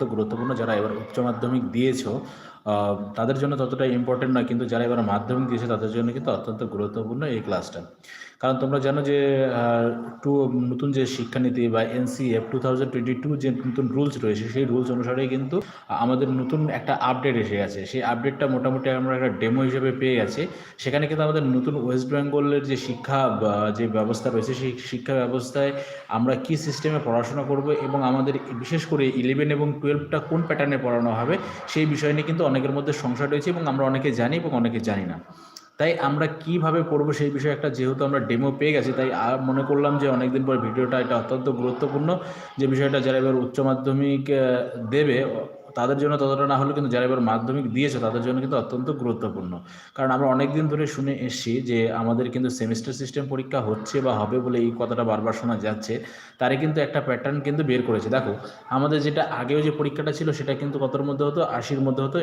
অত্যন্ত গুরুত্বপূর্ণ। যারা এবার উচ্চ মাধ্যমিক দিয়েছ তাদের জন্য ততটা ইম্পর্টেন্ট নয়, কিন্তু যারা এবার মাধ্যমিক দিয়েছে, তাদের জন্য কিন্তু অত্যন্ত গুরুত্বপূর্ণ এই ক্লাসটা কারণ তোমরা জানো যে টু নতুন যে শিক্ষানীতি বা NCF two thousand twenty two যে নতুন রুলস রয়েছে, সেই রুলস অনুসারে কিন্তু আমাদের নতুন একটা আপডেট এসে গেছে। সেই আপডেটটা মোটামুটি আমরা একটা ডেমো হিসেবে পেয়ে গেছি। সেখানে কিন্তু আমাদের নতুন ওয়েস্ট বেঙ্গলের যে শিক্ষা যে ব্যবস্থা রয়েছে, সেই শিক্ষা ব্যবস্থায় আমরা কি সিস্টেমে পড়াশোনা করব এবং আমাদের বিশেষ করে ইলেভেন এবং টুয়েলভটা কোন প্যাটার্নে পড়ানো হবে, সেই বিষয় নিয়ে কিন্তু অনেকের মধ্যে সংশয় রয়েছে এবং আমরা অনেকে জানি এবং অনেকে জানি না। তাই আমরা কীভাবে করব সেই বিষয়ে একটা যেহেতু আমরা ডেমো পেয়ে গেছি, তাই মনে করলাম যে অনেকদিন পর ভিডিওটা এটা অত্যন্ত গুরুত্বপূর্ণ। যে বিষয়টা যারা এবার উচ্চ মাধ্যমিক দেবে তাদের জন্য ততটা না হলেও কিন্তু যারা এবার মাধ্যমিক দিয়েছে, তাদের জন্য কিন্তু অত্যন্ত গুরুত্বপূর্ণ। কারণ আমরা অনেক দিন ধরে শুনে এসেছি যে আমাদের কিন্তু সেমিস্টার সিস্টেম পরীক্ষা হচ্ছে বা হবে বলে এই কথাটা বারবার শোনা যাচ্ছে তারে কিন্তু একটা প্যাটার্ন কিন্তু বের করেছে। দেখো, আমাদের যেটা আগেও যে পরীক্ষাটা ছিল, সেটা কিন্তু কতর মধ্যে হতো? আশির মধ্যে হতো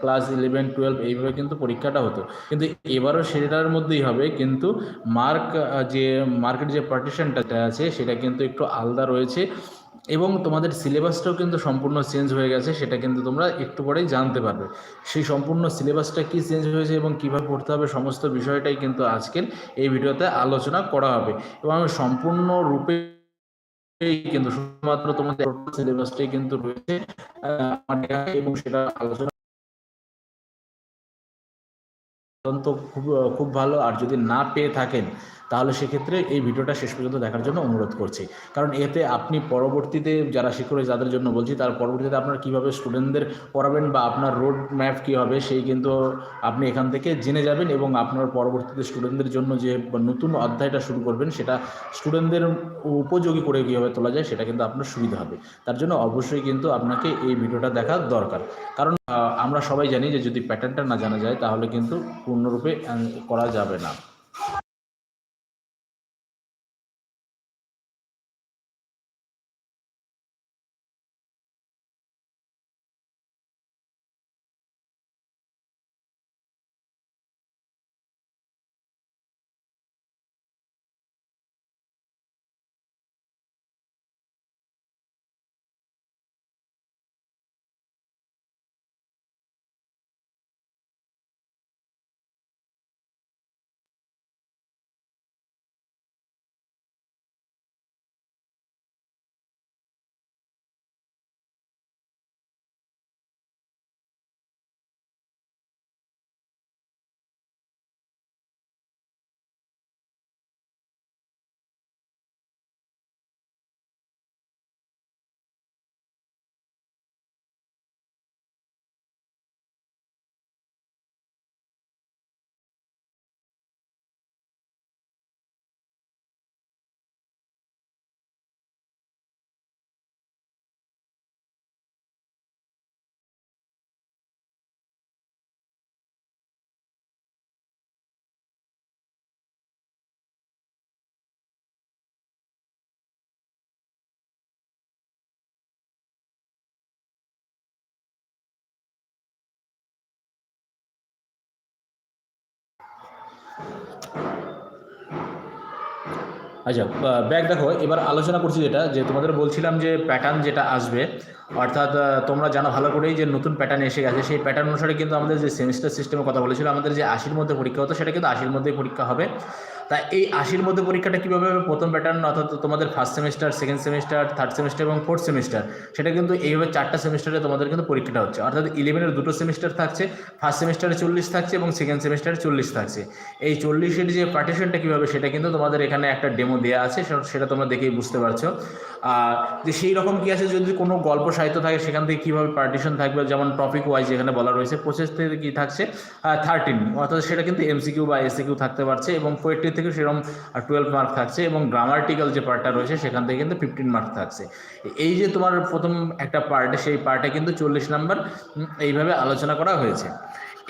ক্লাস ইলেভেন টুয়েলভ এইভাবে কিন্তু পরীক্ষাটা হতো। কিন্তু এবারও সেটার মধ্যেই হবে, কিন্তু মার্ক যে মার্কেট যে পার্টিশনটা আছে, সেটা কিন্তু একটু আলাদা রয়েছে। এবং তোমাদের সিলেবাসটাও কিন্তু সম্পূর্ণ চেঞ্জ হয়ে গেছে, সেটা কিন্তু তোমরা একটু পরেই জানতে পারবে। সেই সম্পূর্ণ সিলেবাসটা কি চেঞ্জ হয়েছে এবং কীভাবে পড়তে হবে সমস্ত বিষয়টাই কিন্তু আজকের এই ভিডিওতে আলোচনা করা হবে। এবং আমি সম্পূর্ণ রূপে কিন্তু শুধুমাত্র তোমাদের সিলেবাসটাই কিন্তু রয়েছে এবং সেটা আলোচনা খুব খুব ভালো, আর যদি না পেয়ে থাকেন তাহলে সেক্ষেত্রে এই ভিডিওটা শেষ পর্যন্ত দেখার জন্য অনুরোধ করছি। কারণ এতে আপনি পরবর্তীতে যারা শিক্ষক যাদের জন্য বলছি, তার পরবর্তীতে আপনার কীভাবে স্টুডেন্টদের পড়াবেন বা আপনার রোড ম্যাপ কী হবে, সেই কিন্তু আপনি এখান থেকে জেনে যাবেন এবং আপনার পরবর্তীতে স্টুডেন্টদের জন্য যে নতুন অধ্যায়টা শুরু করবেন, সেটা স্টুডেন্টদের উপযোগী করে কীভাবে তোলা যায়, সেটা কিন্তু আপনার সুবিধা হবে। তার জন্য অবশ্যই কিন্তু আপনাকে এই ভিডিওটা দেখা দরকার। কারণ আমরা সবাই জানি যে যদি প্যাটার্নটা না জানা যায়, তাহলে কিন্তু পূর্ণরূপে করা যাবে না। আচ্ছা ব্যাগ দেখো, এবার আলোচনা করছি যেটা, যে তোমাদের বলছিলাম যে প্যাটার্ন যেটা আসবে, অর্থাৎ তোমরা জানো ভালো করেই যে নতুন প্যাটার্ন এসে গেছে, সেই প্যাটার্ন অনুসারে কিন্তু আমাদের যে সেমিস্টার সিস্টেমে কথা বলেছিল, আমাদের যে আশির মধ্যে পরীক্ষা হতো, সেটা কিন্তু আশির মধ্যেই পরীক্ষা হবে। তা এই আশির মধ্যে পরীক্ষাটা কীভাবে হবে? প্রথম প্যাটার্ন অর্থাৎ তোমাদের first semester second semester third semester এবং ফোর্থ সেমিস্টার সেটা কিন্তু এইভাবে চারটা সেমিস্টারে তোমাদের কিন্তু পরীক্ষাটা হচ্ছে। অর্থাৎ ইলেভেনের দুটো সেমিস্টার থাকছে ফার্স্ট সেমিস্টারে চল্লিশ থাকছে এবং সেকেন্ড সেমিস্টারে চল্লিশ থাকছে। এই চল্লিশের যে পার্টিশনটা কীভাবে সেটা কিন্তু তোমাদের এখানে একটা ডেমো দেওয়া আছে, সেটা- তোমরা দেখেই বুঝতে পারছ। যে সেই রকম কি আছে যদি কোনো গল্প সাহিত্য থাকে, সেখান থেকে কীভাবে পার্টিশন থাকবে? যেমন টপিক ওয়াইজ এখানে বলা রয়েছে পঁচিশ থেকে কি থাকছে? থার্টিন অর্থাৎ সেটা কিন্তু এমসিকিউ বা এসিকিউ থাকতে পারছে এবং পোয়েট্রি থেকে সেরকম টুয়েলভ মার্ক থাকছে এবং গ্রামার্টিক্যাল যে পার্টটা রয়েছে, সেখান থেকে কিন্তু ফিফটিন মার্ক থাকছে। এই যে তোমার প্রথম একটা পার্টে সেই পার্টে কিন্তু চল্লিশ নাম্বার এইভাবে আলোচনা করা হয়েছে।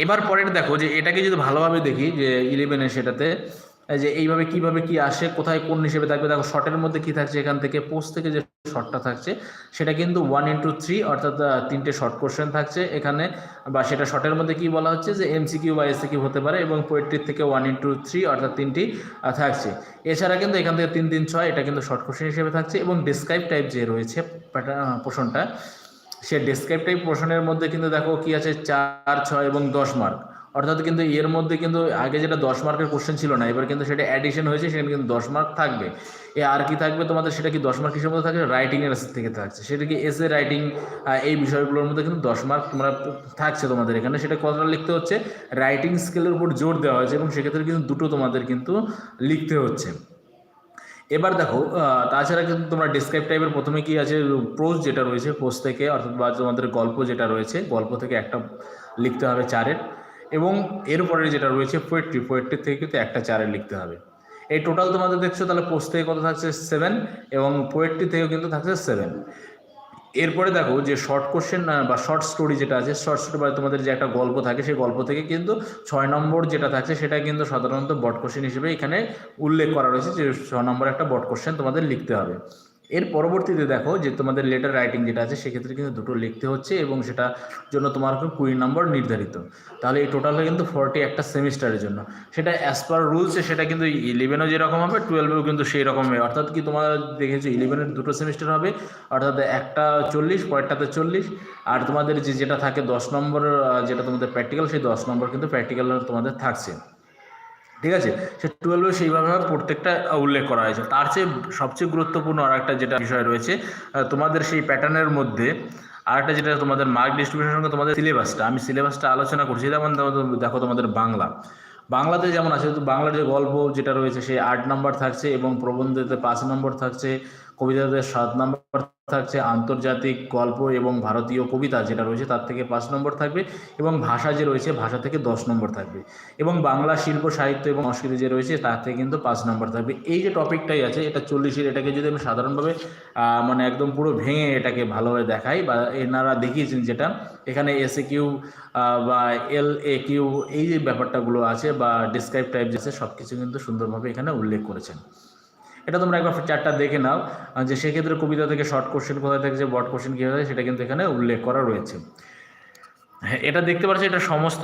এবার পরের দেখো যে এটাকে যদি ভালোভাবে দেখি, যে ইলেভেনের সেটাতে যে এইভাবে কীভাবে কি আসে, কোথায় কোন হিসেবে থাকবে, দেখো শর্টের মধ্যে কি থাকছে, এখান থেকে পোস্ট থেকে যে শর্টটা থাকছে, সেটা কিন্তু ওয়ান ইন্টু থ্রি অর্থাৎ তিনটে শর্ট কোশ্চেন থাকছে এখানে, বা সেটা শর্টের মধ্যে কি বলা হচ্ছে যে এমসিকিউ বা এসিকিউ হতে পারে এবং পোয়েট্রির থেকে ওয়ান ইন্টু থ্রি অর্থাৎ তিনটি থাকছে। এছাড়া কিন্তু এখান থেকে তিন তিন, ছয়, এটা কিন্তু শর্ট কোশ্চেন হিসেবে থাকছে এবং ডিসক্রাইব টাইপ যে রয়েছে পোর্শনটা সে ডেসক্রাইব পোর্শনের মধ্যে কিন্তু দেখো কি আছে, চার, ছয় এবং দশ মার্ক অর্থাৎ কিন্তু এর মধ্যে কিন্তু আগে যেটা দশ মার্কের কোশ্চেন ছিল না, এবার কিন্তু সেটা অ্যাডিশন হয়েছে, সেখানে কিন্তু দশ মার্ক থাকবে। এ আর কি থাকবে? তোমাদের সেটা কি দশ মার্ক হিসেবে মধ্যে থাকবে রাইটিংয়ের থেকে থাকছে। সেটা কি এসে রাইটিং এই বিষয়গুলোর মধ্যে কিন্তু দশ মার্ক তোমরা থাকছে তোমাদের এখানে। সেটা কতটা লিখতে হচ্ছে। রাইটিং স্কেলের উপর জোর দেওয়া হয়েছে এবং সেক্ষেত্রে কিন্তু দুটো তোমাদের কিন্তু লিখতে হচ্ছে। এবার দেখো তাছাড়া কিন্তু তোমরা ডিসক্রাইব টাইপের প্রথমে কি আছে? প্রোজ যেটা রয়েছে প্রোজ থেকে অর্থাৎ বা তোমাদের গল্প যেটা রয়েছে, গল্প থেকে একটা লিখতে হবে চারের। এবং এরপরে যেটা রয়েছে পোয়েট্রি পোয়েট্রি থেকে কিন্তু একটা চারে লিখতে হবে। এই টোটাল তোমাদের দেখছ তাহলে পোস্ট থেকে কত থাকছে? সেভেন এবং পোয়েট্রি থেকেও কিন্তু থাকছে সেভেন এরপরে দেখো যে শর্ট কোশ্চেন বা শর্ট স্টোরি যেটা আছে শর্ট স্টোরি বা তোমাদের যে একটা গল্প থাকে, সেই গল্প থেকে কিন্তু ছয় নম্বর যেটা থাকছে, সেটা কিন্তু সাধারণত বট কোশ্চেন হিসেবে এখানে উল্লেখ করা রয়েছে যে ছয় নম্বর একটা বট কোশ্চেন তোমাদের লিখতে হবে। এর পরবর্তীতে দেখো যে তোমাদের লেটার রাইটিং যেটা আছে, সেক্ষেত্রে কিন্তু দুটো লিখতে হচ্ছে এবং সেটা জন্য তোমার কুড়ি নম্বর নির্ধারিত। তাহলে এই টোটালটা কিন্তু ফর্টি একটা সেমিস্টারের জন্য। সেটা অ্যাজ পার রুলসে সেটা কিন্তু ইলেভেনও যেরকম হবে টুয়েলভেও কিন্তু সেই রকম হবে। অর্থাৎ কি তোমার দেখেছ ইলেভেনের দুটো সেমিস্টার হবে, অর্থাৎ একটা চল্লিশ, পরেরটাতে চল্লিশ, আর তোমাদের যে যেটা থাকে দশ নম্বর যেটা তোমাদের প্র্যাকটিক্যাল সেই দশ নম্বর কিন্তু প্র্যাকটিক্যাল তোমাদের থাকছে। ঠিক আছে? সে টুয়েলভে সেইভাবে প্রত্যেকটা উল্লেখ করা হয়েছে। তার চেয়ে সবচেয়ে গুরুত্বপূর্ণ আর একটা যেটা বিষয় রয়েছে তোমাদের সেই প্যাটার্নের মধ্যে আরেকটা যেটা তোমাদের মার্ক ডিস্ট্রিবিউশন সঙ্গে তোমাদের সিলেবাসটা আমি সিলেবাসটা আলোচনা করছি। যেমন দেখো, তোমাদের বাংলা। বাংলাতে যেমন আছে, তো বাংলার যে গল্প যেটা রয়েছে সেই আট নম্বর থাকছে এবং প্রবন্ধতে পাঁচ নম্বর থাকছে, কবিতাতে সাত নম্বর থাকছে আন্তর্জাতিক গল্প এবং ভারতীয় কবিতা যেটা রয়েছে তার থেকে পাঁচ নম্বর থাকবে এবং ভাষা যে রয়েছে ভাষা থেকে দশ নম্বর থাকবে। এবং বাংলা শিল্প, সাহিত্য এবং সংস্কৃতি যে রয়েছে তার থেকে কিন্তু পাঁচ নম্বর থাকবে। এই যে টপিকটাই আছে, এটা চল্লিশের এটাকে যদি আমি সাধারণভাবে মানে একদম পুরো ভেঙে এটাকে ভালোভাবে দেখাই বা এনারা দেখিয়েছেন যেটা, এখানে এসে কিউ বা এল এ কিউ এই যে ব্যাপারটাগুলো আছে বা ডিসক্রাইব টাইপ যে সব কিছু কিন্তু সুন্দরভাবে এখানে উল্লেখ করেছেন। এটা তোমরা একবার চারটা দেখে নাও যে সেক্ষেত্রে কবিতা থেকে শর্ট কোশ্চেন কোথায় থেকে যে বট কোশ্চেন কী হয় সেটা কিন্তু এখানে উল্লেখ করা রয়েছে। হ্যাঁ এটা দেখতে পাচ্ছি এটা সমস্ত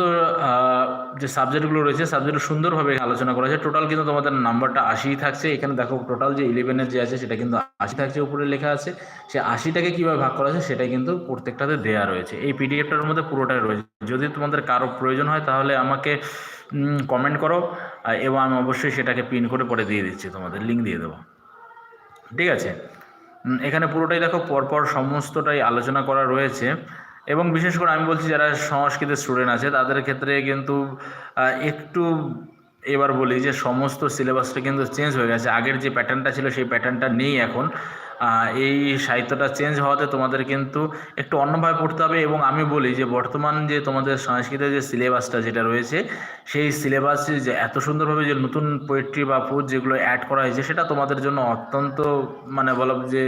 যে সাবজেক্টগুলো রয়েছে সাবজেক্ট সুন্দরভাবে আলোচনা করা হয়েছে। টোটাল কিন্তু তোমাদের নাম্বারটা আশিই থাকছে। এখানে দেখো টোটাল যে ইলেভেনের যে আছে, সেটা কিন্তু আশি থাকছে, উপরে লেখা আছে। সে আশিটাকে কীভাবে ভাগ করা আছে সেটাই কিন্তু প্রত্যেকটাতে দেওয়া রয়েছে। এই পিডিএফটার মধ্যে পুরোটাই রয়েছে। যদি তোমাদের কারও প্রয়োজন হয়, তাহলে আমাকে কমেন্ট করো। এবং আমি অবশ্যই সেটাকে পিন করে পরে দিয়ে দিচ্ছি তোমাদের লিঙ্ক দিয়ে দেবো। ঠিক আছে? এখানে পুরোটাই দেখো, পরপর সমস্তটাই আলোচনা করা রয়েছে। এবং বিশেষ করে আমি বলছি, যারা সংস্কৃতের স্টুডেন্ট আছে, তাদের ক্ষেত্রে কিন্তু একটু এবার বলি যে, সমস্ত সিলেবাসটা কিন্তু চেঞ্জ হয়ে গেছে। আগের যে প্যাটার্নটা ছিল, সেই প্যাটার্নটা নেই এখন। এই সাহিত্যটা চেঞ্জ হওয়াতে তোমাদের কিন্তু একটু অন্যভাবে পড়তে হবে এবং আমি বলি যে বর্তমান যে তোমাদের সংস্কৃতের যে সিলেবাসটা যেটা রয়েছে, সেই সিলেবাসে যে এত সুন্দরভাবে যে নতুন পোয়েট্রি বা পোজ যেগুলো অ্যাড করা হয়েছে, সেটা তোমাদের জন্য অত্যন্ত মানে বলো যে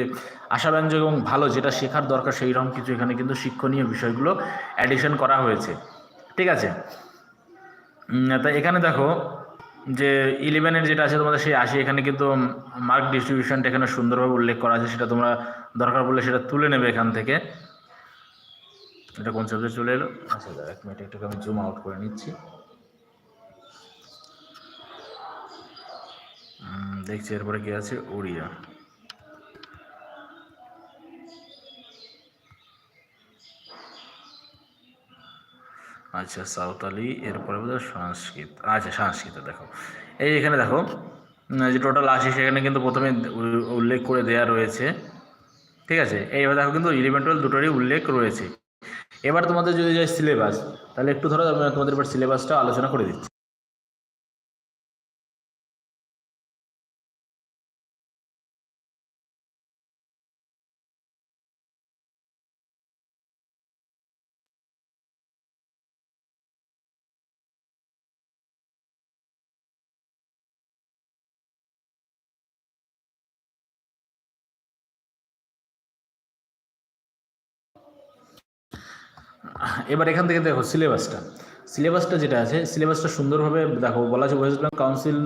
আশাব্যঞ্জক এবং ভালো, যেটা শেখার দরকার সেই রকম কিছু এখানে কিন্তু শিক্ষণীয় বিষয়গুলো অ্যাডিশন করা হয়েছে। ঠিক আছে? তা এখানে দেখো যে ইলেভেনের যেটা আছে তোমাদের সেই আশি, এখানে কিন্তু মার্ক ডিস্ট্রিবিউশনটা এখানে সুন্দরভাবে উল্লেখ করা আছে, সেটা তোমরা দরকার পড়লে সেটা তুলে নেবে এখান থেকে। এটা কোন সাবজেক্ট চলে এলো? আচ্ছা এক মিনিট একটু আমি জুম আউট করে নিচ্ছি। দেখছি এরপরে কি আছে উড়িয়া আচ্ছা সাঁওতালি এরপরে বোধহয় সংস্কৃত। আচ্ছা সংস্কৃত দেখো। এই এখানে দেখো যে টোটাল আসি সেখানে কিন্তু প্রথমে উল্লেখ করে দেওয়া রয়েছে। ঠিক আছে? এইভাবে দেখো কিন্তু ইলেভেন টুয়েলভ দুটোরই উল্লেখ রয়েছে। এবার তোমাদের যদি যায় সিলেবাস তাহলে একটু ধরো তোমাদের এবার সিলেবাসটা আলোচনা করে দিচ্ছি। এবার এখান থেকে দেখো সিলেবাসটা। সিলেবাসটা যেটা আছে, সিলেবাসটা সুন্দরভাবে দেখো, বলা আছে West Bengal council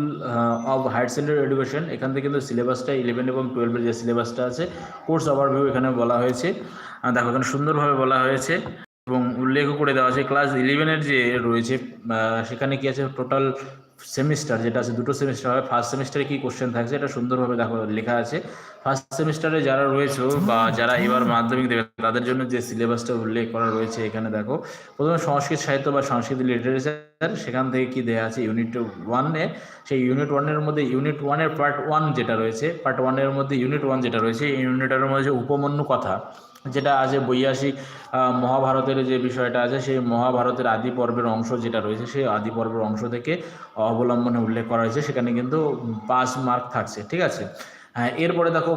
of higher secondary education এখান থেকে কিন্তু সিলেবাসটা ইলেভেন এবং টুয়েলভের যে সিলেবাসটা আছে কোর্স ওভারভিউ এখানে বলা হয়েছে। দেখো এখানে সুন্দরভাবে বলা হয়েছে এবং উল্লেখ করে দেওয়া আছে ক্লাস ইলেভেনের যে রয়েছে সেখানে কি আছে টোটাল সেমিস্টার যেটা আছে দুটো সেমিস্টার হবে ফার্স্ট সেমিস্টারে কী কোশ্চেন থাকছে, এটা সুন্দরভাবে দেখো লেখা আছে। ফার্স্ট সেমিস্টারে যারা রয়েছে বা যারা এবার মাধ্যমিক দেবে, তাদের জন্য যে সিলেবাসটা উল্লেখ করা রয়েছে এখানে দেখো। প্রথমে সংস্কৃত সাহিত্য বা সংস্কৃত লিটারেচার সেখান থেকে কি দেওয়া আছে? ইউনিট ওয়ানে সেই ইউনিট ওয়ানের মধ্যে ইউনিট ওয়ানের পার্ট ওয়ান যেটা রয়েছে পার্ট ওয়ানের মধ্যে ইউনিট ওয়ান যেটা রয়েছে ইউনিটের মধ্যে উপমন্যু কথা, যেটা আছে বৈয়াসিক মহাভারতের যে বিষয়টা আছে, সেই মহাভারতের আদি পর্বের অংশ যেটা রয়েছে, সেই আদি পর্বের অংশ থেকে অবলম্বনে উল্লেখ করা হয়েছে। সেখানে কিন্তু পাঁচ মার্ক থাকছে, ঠিক আছে? এরপরে দেখো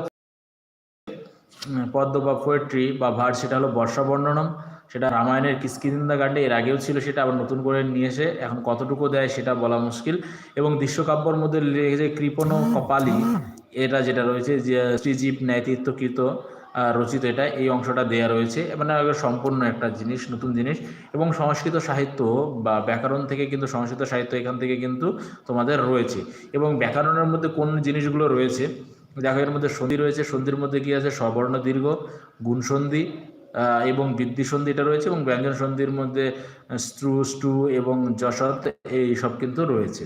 পদ্ম বা পোয়েট্রি বা ভাট সেটা হলো বর্ষা বর্ণনম, সেটা রামায়ণের কিস্কিন্দা কাণ্ডে, এর আগেও ছিল, সেটা আবার নতুন করে নিয়ে এসে এখন কতটুকু দেয় সেটা বলা মুশকিল। এবং দৃশ্যকাব্যর মধ্যে লেগেছে কৃপণ কপালি, এটা যেটা রয়েছে, যে, শ্রীজীব ন্যায়তীর্থকৃত রচিত, এটা এই অংশটা দেয়া রয়েছে। মানে সম্পূর্ণ একটা জিনিস, নতুন জিনিস। এবং সংস্কৃত সাহিত্য বা ব্যাকরণ থেকে কিন্তু, সংস্কৃত সাহিত্য এখান থেকে কিন্তু তোমাদের রয়েছে। এবং ব্যাকরণের মধ্যে কোন জিনিসগুলো রয়েছে দেখো, এর মধ্যে সন্ধি রয়েছে। সন্ধির মধ্যে কি আছে? সবর্ণ দীর্ঘ গুণসন্ধি এবং বৃদ্ধি সন্ধি এটা রয়েছে, এবং ব্যঞ্জন সন্ধির মধ্যে স্ট্রু স্টু এবং যশত, এই সব কিন্তু রয়েছে।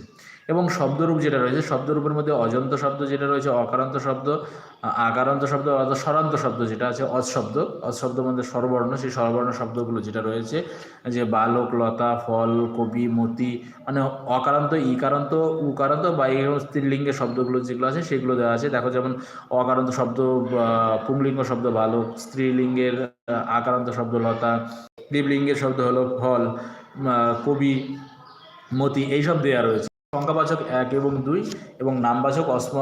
এবং শব্দরূপ যেটা রয়েছে, শব্দরূপের মধ্যে অজন্ত শব্দ যেটা রয়েছে, অকারান্ত শব্দ আকারান্ত শব্দ, অর্থাৎ স্বরান্ত শব্দ যেটা আছে, অজ শব্দ। অজ শব্দের মধ্যে স্বরবর্ণ, সেই স্বরবর্ণ শব্দগুলো যেটা রয়েছে, যে বালক, লতা, ফল, কবি, মতি মানে অকারান্ত, ইকারান্ত, উকারান্ত বা এই স্ত্রীলিঙ্গের শব্দগুলো যেগুলো আছে, সেগুলো দেওয়া আছে। দেখো যেমন অকারান্ত শব্দ পুংলিঙ্গ শব্দ বালক, স্ত্রীলিঙ্গের আকারান্ত শব্দ লতা, দেবলিঙ্গের শব্দ হলো ফল কবি, মতি, এইসব দেওয়া রয়েছে। সংখ্যাবাচক এক এবং দুই এবং নামবাচক অস্ম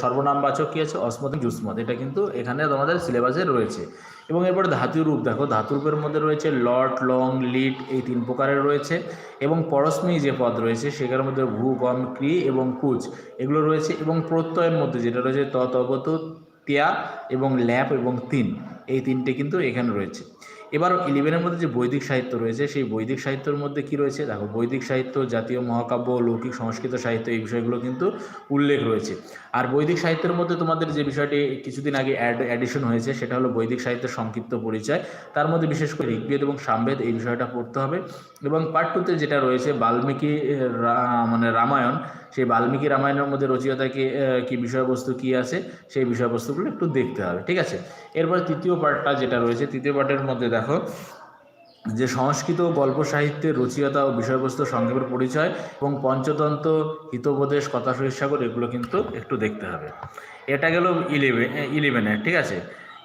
সর্বনামবাচক কী আছে? অসমত জুসমত এটা কিন্তু এখানে তোমাদের সিলেবাসে রয়েছে। এবং এরপরে ধাতুর রূপ। দেখো ধাতুরূপের মধ্যে রয়েছে লট, লং, লিট এই তিন প্রকারের রয়েছে। এবং পরস্মী যে পদ রয়েছে, সেখানের মধ্যে ভূ গম ক্রি এবং কুচ এগুলো রয়েছে। এবং প্রত্যয়ের মধ্যে যেটা রয়েছে ততগত তিয়া এবং ল্যাপ এবং তিন। এই তিনটে কিন্তু এখানে রয়েছে। এবার ইলেভেনের মধ্যে যে বৈদিক সাহিত্য রয়েছে, সেই বৈদিক সাহিত্যের মধ্যে কি রয়েছে? দেখো, বৈদিক সাহিত্য, জাতীয় মহাকাব্য, লৌকিক সংস্কৃত সাহিত্য এই বিষয়গুলো কিন্তু উল্লেখ রয়েছে। আর বৈদিক সাহিত্যের মধ্যে তোমাদের যে বিষয়টি কিছুদিন আগে অ্যাড অ্যাডিশন হয়েছে, সেটা হলো বৈদিক সাহিত্যের সংক্ষিপ্ত পরিচয়। তার মধ্যে বিশেষ করে ঋগ্বেদ এবং সামবেদ এই বিষয়টা পড়তে হবে। এবং পার্ট টুতে যেটা রয়েছে, বাল্মীকি মানে রামায়ণ সেই বাল্মীকি রামায়ণের মধ্যে রচিয়তাকে কি বিষয়বস্তু কি আছে, সেই বিষয়বস্তুগুলো একটু দেখতে হবে, ঠিক আছে? এরপরে তৃতীয় পার্টটা যেটা রয়েছে, তৃতীয় পার্টের মধ্যে দেখো, যে সংস্কৃত গল্প সাহিত্যের রচিয়তা ও বিষয়বস্তু সংক্ষেপের পরিচয় এবং পঞ্চতন্ত্র, হিতোপদেশ, কথা সাগর এগুলো কিন্তু একটু দেখতে হবে। এটা গেল ইলেভেন ইলেভেনের ঠিক আছে?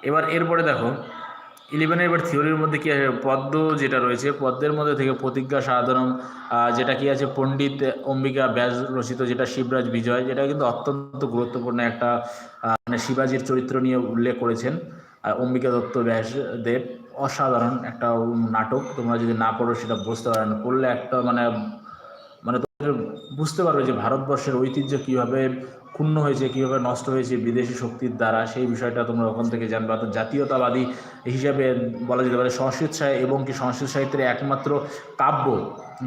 এবার এরপরে দেখো ইলেভেনের এবার থিওরির মধ্যে কী আছে? পদ্ম যেটা রয়েছে, পদ্মের মধ্যে থেকে প্রতিজ্ঞা সাধারণ যেটা কি আছে? পণ্ডিত অম্বিকা ব্যাস রচিত যেটা শিবরাজ বিজয়, যেটা কিন্তু অত্যন্ত গুরুত্বপূর্ণ একটা মানে শিবাজির চরিত্র নিয়ে উল্লেখ করেছেন অম্বিকা দত্ত ব্যাস দেব অসাধারণ একটা নাটক। তোমরা যদি না পড়ো, সেটা বুঝতে পারো না। পড়লে একটা মানে মানে তোমাদের বুঝতে পারবে যে ভারতবর্ষের ঐতিহ্য কীভাবে ক্ষুণ্ণ হয়েছে, কীভাবে নষ্ট হয়েছে বিদেশি শক্তির দ্বারা, সেই বিষয়টা তোমরা ওখান থেকে জানবে। অর্থাৎ জাতীয়তাবাদী হিসাবে বলা যেতে পারে সংস্কৃত সাহিত্য এবং কি সংস্কৃত সাহিত্যের একমাত্র কাব্য,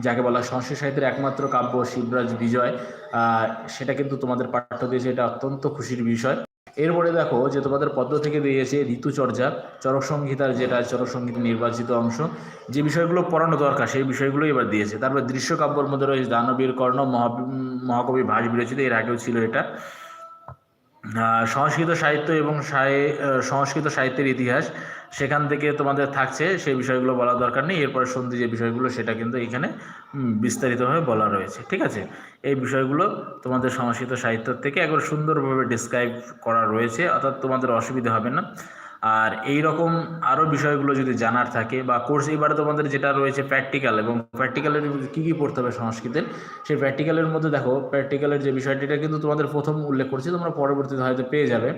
যাকে বলা সংস্কৃত সাহিত্যের একমাত্র কাব্য শিবরাজ বিজয় সেটা কিন্তু তোমাদের পাঠ্য দিয়েছে এটা অত্যন্ত খুশির বিষয়। এরপরে দেখো যে তোমাদের পদ্ম থেকে দিয়েছে ঋতুচর্যা চরক সংহিতার যেটা চরক সংহিত নির্বাচিত অংশ, যে বিষয়গুলো পড়ানো দরকার সেই বিষয়গুলো এবার দিয়েছে। তারপর দৃশ্যকাব্যর মধ্যে রয়েছে দানবীর কর্ণ মহাকবি ভাস বিরচিত, এর আগেও ছিল এটা। সংস্কৃত সাহিত্য এবং সংস্কৃত সাহিত্যের ইতিহাস সেখান থেকে তোমাদের থাকছে, সেই বিষয়গুলো বলা দরকার নেই। এরপরে সন্ধি যে বিষয়গুলো, সেটা কিন্তু এখানে বিস্তারিতভাবে বলা রয়েছে, ঠিক আছে? এই বিষয়গুলো তোমাদের সংস্কৃত সাহিত্য থেকে একবার সুন্দরভাবে ডিসক্রাইব করা রয়েছে, অর্থাৎ তোমাদের অসুবিধা হবে না। আর এই রকম আরও বিষয়গুলো যদি জানার থাকে, বা কোর্স এবারে তোমাদের যেটা রয়েছে প্র্যাকটিক্যাল এবং প্র্যাকটিক্যালের কী কী পড়তে হবে সংস্কৃতের, সেই প্র্যাকটিক্যালের মধ্যে দেখো প্র্যাকটিক্যালের যে বিষয়টি এটা কিন্তু তোমাদের প্রথম উল্লেখ করছি, তোমরা পরবর্তীতে হয়তো পেয়ে যাবে।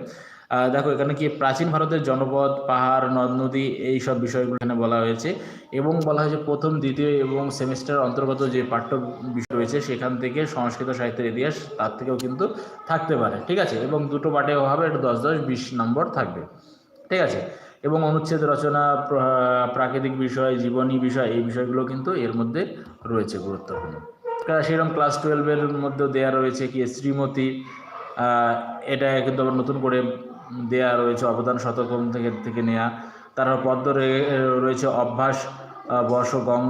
দেখো, এখানে কি প্রাচীন ভারতের জনপদ, পাহাড়, নদ, নদী এই সব বিষয়গুলো এখানে বলা হয়েছে এবং বলা হয়েছে প্রথম, দ্বিতীয় এবং সেমিস্টার অন্তর্গত যে পাঠ্য বিষয় রয়েছে সেখান থেকে সংস্কৃত সাহিত্যের ইতিহাস তার থেকেও কিন্তু থাকতে পারে, ঠিক আছে? এবং দুটো পাঠে হবে, এটা দশ দশ, বিশ নম্বর থাকবে, ঠিক আছে? এবং অনুচ্ছেদ রচনা প্রাকৃতিক বিষয়, জীবনী বিষয়, এই বিষয়গুলো কিন্তু এর মধ্যে রয়েছে গুরুত্বপূর্ণ। সেরকম ক্লাস টুয়েলভের মধ্যেও দেওয়া রয়েছে কি শ্রীমতী এটা কিন্তু আবার নতুন করে দেয়া রয়েছে, অবদান শতকম থেকে থেকে নেয়া। তারপর পদ্ম রয়েছে অভ্যাস বর্ষগম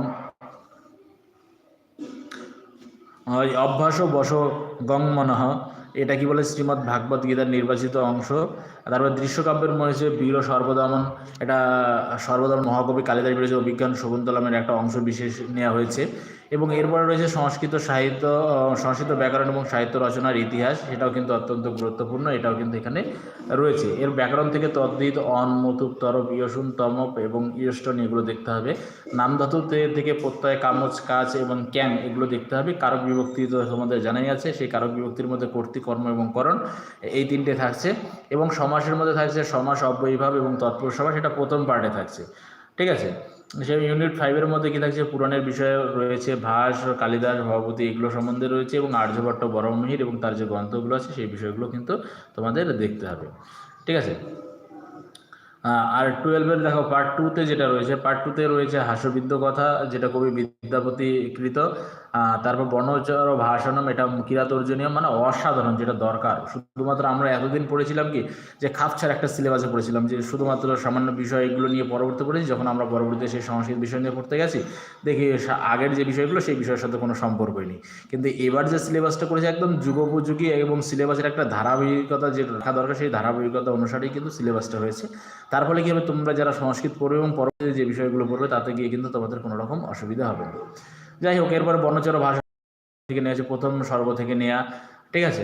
অভ্যাস বস গংমনঃ এটা কি বলে? শ্রীমৎ ভাগবত গীতার নির্বাচিত অংশ। তারপর দৃশ্যকাব্যের মধ্যে বীর ও সর্বদমন। এটা সর্বদমন মহাকবি কালিদাস বিরোধী অভিজ্ঞান শকুন্তলামের একটা অংশ বিশেষ নেওয়া হয়েছে। এবং এরপরে রয়েছে সংস্কৃত সাহিত্য সংস্কৃত ব্যাকরণ এবং সাহিত্য রচনার ইতিহাস। সেটাও কিন্তু অত্যন্ত গুরুত্বপূর্ণ, এটাও কিন্তু এখানে রয়েছে। এর ব্যাকরণ থেকে তদ্বিত অন মতুক তরপ ইয়সুন, তমপ এবং ইয়ষ্টন এগুলো দেখতে হবে। নামধাতু থেকে প্রত্যয় কামচ কাজ এবং ক্যাং এগুলো দেখতে হবে। কারক বিভক্তি তো তোমাদের জানাই আছে, সেই কারক বিভক্তির মধ্যে কর্তৃ, কর্ম এবং করণ এই তিনটে থাকছে। এবং সমাসের মধ্যে থাকছে সমাস, অব্যয়ীভাব এবং তৎপুরুষ সমাস সেটা প্রথম পার্টে থাকছে। ঠিক আছে? সেই ইউনিট ফাইভের মধ্যে কি থাকছে? পুরাণের বিষয়ে রয়েছে, ভাস, কালিদাস, ভগবতী এগুলো সম্বন্ধে রয়েছে এবং আর্যভট্ট, বরমহির এবং তার যে গ্রন্থগুলো আছে সেই বিষয়গুলো কিন্তু তোমাদের দেখতে হবে। ঠিক আছে? আর টুয়েলভের দেখো পার্ট টুতে যেটা রয়েছে পার্ট টুতে রয়েছে হাস্যবিদ্য কথা, যেটা কবি বিদ্যাপতি কৃত তারপর বর্ণচর ভাষণম, এটা কিরাতর্জনীয় মানে অসাধারণ যেটা দরকার। শুধুমাত্র আমরা এতদিন পড়েছিলাম কি, যে খাপছাড় একটা সিলেবাসে পড়েছিলাম, যে শুধুমাত্র সামান্য বিষয় এগুলো নিয়ে পরবর্তী পড়েছি, যখন আমরা পরবর্তীতে সেই সংস্কৃত বিষয় নিয়ে পড়তে গেছি, দেখি আগের যে বিষয়গুলো, সেই বিষয়ের সাথে কোনো সম্পর্কই নেই। কিন্তু এবার যে সিলেবাসটা করেছে, একদম যুগোপযোগী এবং সিলেবাসের একটা ধারাবাহিকতা যে রাখা দরকার, সেই ধারাবাহিকতা অনুসারেই কিন্তু সিলেবাসটা হয়েছে। তার ফলে কি হবে, তোমরা যারা সংস্কৃত পড়বে এবং পরবর্তী যে বিষয়গুলো পড়বে, তাতে গিয়ে কিন্তু তোমাদের কোনো রকম অসুবিধা হবে না। যাই হোক, এরপর বর্ণচর ভাষা থেকে নেওয়া হচ্ছে প্রথম সর্ব থেকে নেওয়া ঠিক আছে?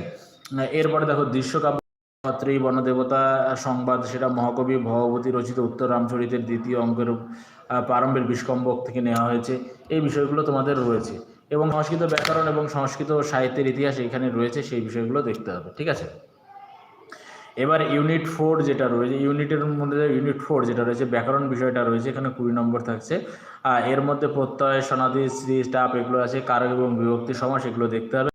এরপরে দেখো দৃশ্যকাব্য পাত্রী বনদেবতা সংবাদ, সেটা মহাকবি ভগবতী রচিত উত্তর রামচরিতের দ্বিতীয় অঙ্কের প্রারম্ভের বিষ্কম্বক থেকে নেওয়া হয়েছে। এই বিষয়গুলো তোমাদের রয়েছে এবং সংস্কৃত ব্যাকরণ এবং সংস্কৃত সাহিত্যের ইতিহাস এখানে রয়েছে, সেই বিষয়গুলো দেখতে হবে, ঠিক আছে? এবার ইউনিট ফোর যেটা রয়েছে ইউনিটের মধ্যে ইউনিট ফোর যেটা রয়েছে, ব্যাকরণ বিষয়টা রয়েছে, এখানে কুড়ি নম্বর থাকছে। আর এর মধ্যে প্রত্যয় সনাদি শ্রী স্টাফ, এগুলো আছে, কারক এবং বিভক্তি সমাস, এগুলো দেখতে হবে।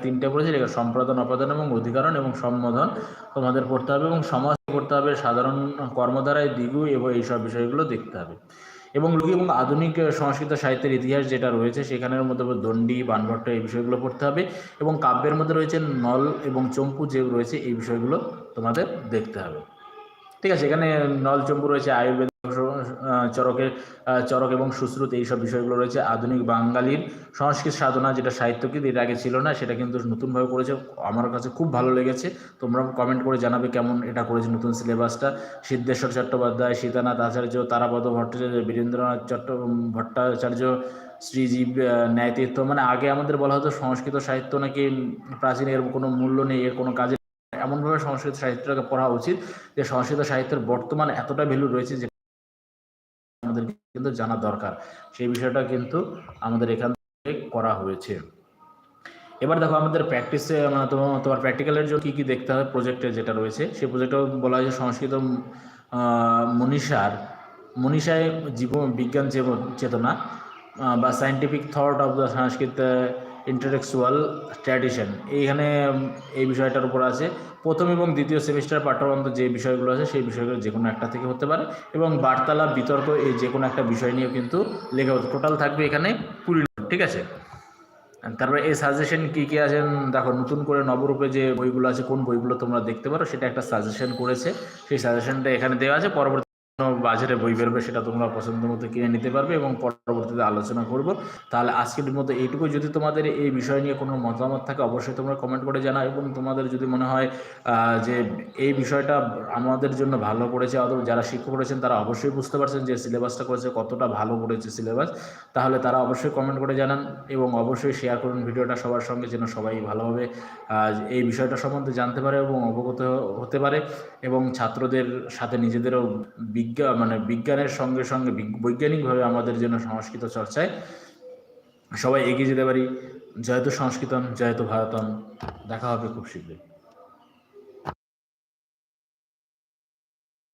তিনটে পড়েছে যেটা সম্পাদন অপাদান এবং অধিকারণ এবং সম্বোধন তোমাদের পড়তে হবে এবং সমাজ পড়তে হবে সাধারণ কর্মধারায় দ্বিগু এবং এইসব বিষয়গুলো দেখতে হবে। এবং লোক এবং আধুনিক সংস্কৃত সাহিত্যের ইতিহাস যেটা রয়েছে, সেখানের মধ্যে দণ্ডি, বানভট্ট এই বিষয়গুলো পড়তে হবে এবং কাব্যের মধ্যে রয়েছে নল এবং চম্পু যে রয়েছে, এই বিষয়গুলো তোমাদের দেখতে হবে। ঠিক আছে, এখানে নল, চম্পু রয়েছে, আয়ুর্বেদ চরকের চরক এবং সুশ্রুত এইসব বিষয়গুলো রয়েছে। আধুনিক বাঙালির সংস্কৃত সাধনা যেটা সাহিত্যকৃত এর আগে ছিল না, সেটা কিন্তু নতুনভাবে করেছে। আমার কাছে খুব ভালো লেগেছে। তোমরা কমেন্ট করে জানাবে কেমন এটা করেছে নতুন সিলেবাসটা সিদ্ধেশ্বর চট্টোপাধ্যায়, সীতানাথ আচার্য, তারাপদ ভট্টাচার্য, বীরেন্দ্রনাথ চট্ট ভট্টাচার্য, শ্রীজীব ন্যায়তীর্থ মানে আগে আমাদের বলা হতো সংস্কৃত সাহিত্য নাকি প্রাচীন এর কোনো মূল্য নেই, এর কোনো কাজে এমনভাবে সংস্কৃত সাহিত্যটাকে পড়া উচিত যে সংস্কৃত সাহিত্যের বর্তমান এতটা ভ্যালু রয়েছে যে আমাদের কিন্তু জানা দরকার। সেই বিষয়টা কিন্তু আমাদের এখান থেকে করা হয়েছে। এবার দেখো আমাদের প্র্যাকটিসে মানে তোমার তোমার প্র্যাকটিক্যালের জন্য কী কী দেখতে হবে প্রজেক্টে যেটা রয়েছে? সেই প্রজেক্টও বলা হয়েছে সংস্কৃত মনীষার, মনীষায় জীবন, বিজ্ঞান, চেতনা বা scientific thought of the Sanskrit intellectual tradition এইখানে এই বিষয়টার উপর আছে। প্রথম এবং দ্বিতীয় সেমিস্টার পাঠ্যক্রম যে বিষয়গুলো আছে, সেই বিষয়গুলো যে কোনো একটা থেকে হতে পারে এবং বার্তালাপ, বিতর্ক, এই যে কোনো একটা বিষয় নিয়েও কিন্তু লেখা হতো। টোটাল থাকবে এখানে কুড়ি ঠিক আছে? তারপরে এই সাজেশন কী কী আছেন দেখো, নতুন করে নবরূপে যে বইগুলো আছে, কোন বইগুলো তোমরা দেখতে পারো, সেটা একটা সাজেশন করেছে। সেই সাজেশনটা এখানে দেওয়া আছে। পরবর্তী বাজারে বই বেরোবে সেটা তোমরা পছন্দ মতো কিনে নিতে পারবে এবং পরবর্তীতে আলোচনা করব। তাহলে আজকের মতো এইটুকু। যদি তোমাদের এই বিষয় নিয়ে কোনো মতামত থাকে, অবশ্যই তোমরা কমেন্ট করে জানাও এবং তোমাদের যদি মনে হয় যে এই বিষয়টা আমাদের জন্য ভালো করেছে, অথবা যারা শিক্ষক করেছেন তারা অবশ্যই বুঝতে পারছেন যে সিলেবাসটা করেছে, কতটা ভালো করেছে সিলেবাস, তাহলে তারা অবশ্যই কমেন্ট করে জানান এবং অবশ্যই শেয়ার করুন ভিডিওটা সবার সঙ্গে, যেন সবাই ভালোভাবে এই বিষয়টা সম্বন্ধে জানতে পারে এবং অবগত হতে পারে এবং ছাত্রদের সাথে নিজেদেরও বিজ্ঞান মানে বিজ্ঞানের সঙ্গে সঙ্গে বৈজ্ঞানিকভাবে আমাদের যেন সংস্কৃত চর্চায় সবাই এগিয়ে যেতে পারি। জয়তো সংস্কৃতম জয়তো ভারতম। দেখা হবে খুব শীঘ্রই।